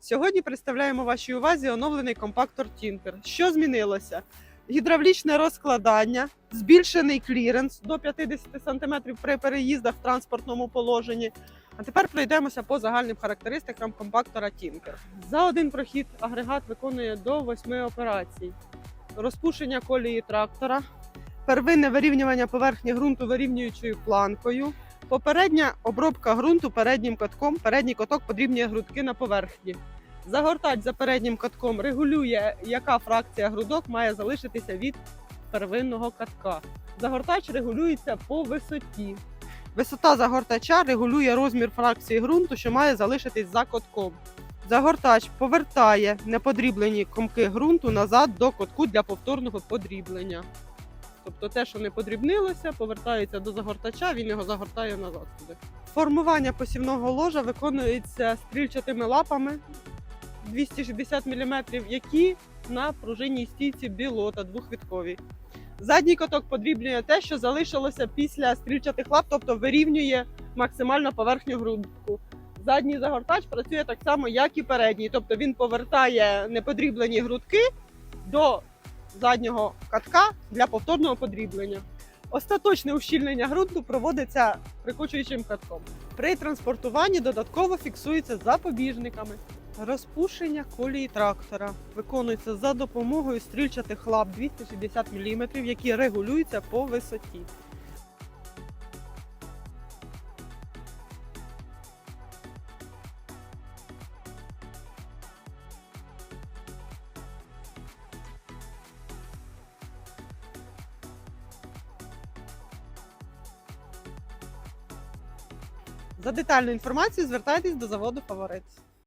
Сьогодні представляємо вашій увазі оновлений компактор Tinker. Що змінилося? Гідравлічне розкладання, збільшений кліренс до 50 см при переїздах в транспортному положенні. А тепер пройдемося по загальним характеристикам компактора Tinker. За один прохід агрегат виконує до 8 операцій: розпушення колії трактора, первинне вирівнювання поверхні ґрунту вирівнюючою планкою, попередня обробка ґрунту переднім катком. Передній каток подрібнює грудки на поверхні. Загортач за переднім катком регулює, яка фракція грудок має залишитися від первинного катка. Загортач регулюється по висоті. Висота загортача регулює розмір фракції ґрунту, що має залишитись за котком. Загортач повертає неподріблені комки ґрунту назад до котку для повторного подріблення. Тобто те, що не подрібнилося, повертається до загортача, він його загортає назад туди. Формування посівного ложа виконується стрільчатими лапами 260 мм, які на пружинній стійці білота двохвітковій. Задній каток подрібнює те, що залишилося після стрільчатих лап, тобто вирівнює максимально поверхню грудку. Задній загортач працює так само, як і передній, тобто він повертає неподріблені грудки до заднього катка для повторного подріблення. Остаточне ущільнення ґрунту проводиться прикочуючим катком. При транспортуванні додатково фіксується запобіжниками. Розпушення колії трактора виконується за допомогою стрільчатих лап 260 мм, які регулюються по висоті. За детальну інформацію звертайтесь до заводу Фаворит.